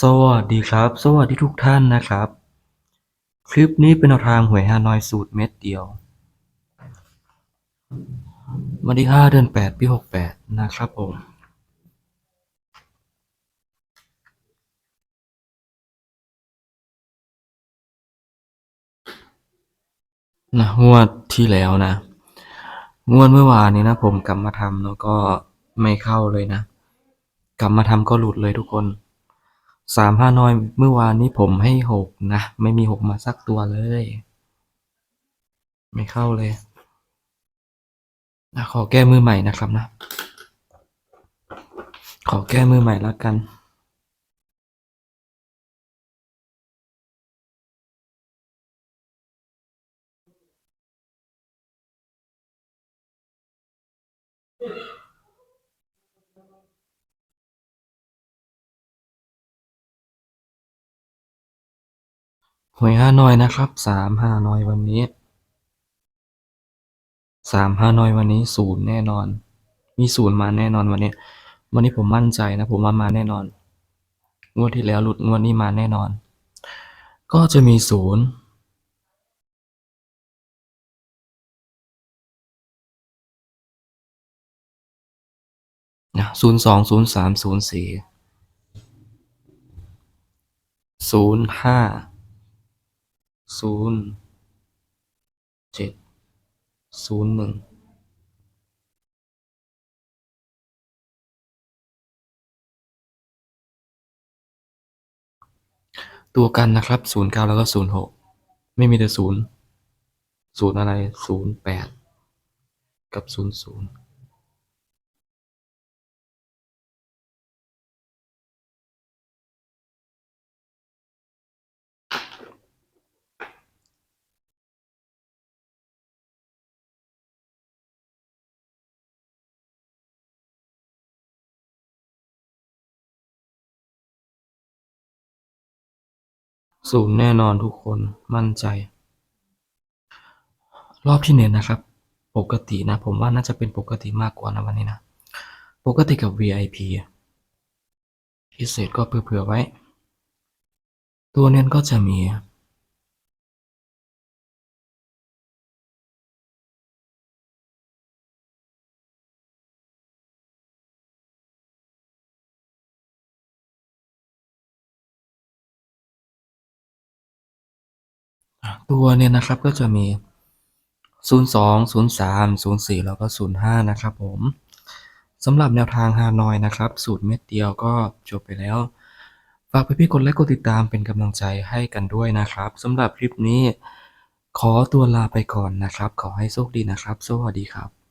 สวัสดีครับ สวัสดีทุกท่านนะครับ คลิปนี้เป็นทางหวยฮานอยสูตรเม็ดเดียว วันที่ 5 เดือน 8 ปี 68 นะครับผม นะงวดที่แล้วนะ งวดเมื่อวานนี้นะผมกลับมาทำแล้วก็ไม่เข้าเลยนะ กลับมาทำก็หลุดเลยทุกคน สามห้าน้อยเมื่อวานนี้ผมให้หกนะ ไม่มีหกมาสักตัวเลย ไม่เข้าเลยนะขอแก้มือใหม่นะครับนะ ขอแก้มือใหม่แล้วกัน หวยห้าน้อยนะครับสามห้าน้อยวันนี้สามห้าน้อยวันนี้ศูนย์แน่นอน มีศูนย์มาแน่นอนวันนี้ วันนี้ผมมั่นใจนะผมว่ามาแน่นอน งวดที่แล้วหลุดงวดนี้มาแน่นอน ก็จะมีศูนย์นะศูนย์สองศูนย์สามศูนย์สี่ศูนย์ห้า ศูนย์เจ็ดศูนย์หนึ่งตัวกันนะครับศูนย์เก้าแล้วก็ศูนย์หกไม่มีแต่ศูนย์ศูนย์อะไรศูนย์แปดกับศูนย์ศูนย์ ศูนย์แน่นอนทุกคนมั่นใจ รอบที่เน้นนะครับ ปกตินะ ผมว่าน่าจะเป็นปกติมากกว่านะวันนี้นะ ปกติกับ VIP พิเศษก็เผื่อๆไว้ ตัวเน้นก็จะมี ตัวเนี่ยนะครับก็จะมี 02 03 04 แล้วก็ 05 นะครับผมสำหรับแนวทางฮานอยนะครับ สูตรเม็ดเดียวก็จบไปแล้ว ฝากพี่ๆกดไลค์กดติดตามเป็นกำลังใจให้กันด้วยนะครับสำหรับคลิปนี้ ขอตัวลาไปก่อนนะครับ ขอให้โชคดีนะครับ สวัสดีครับ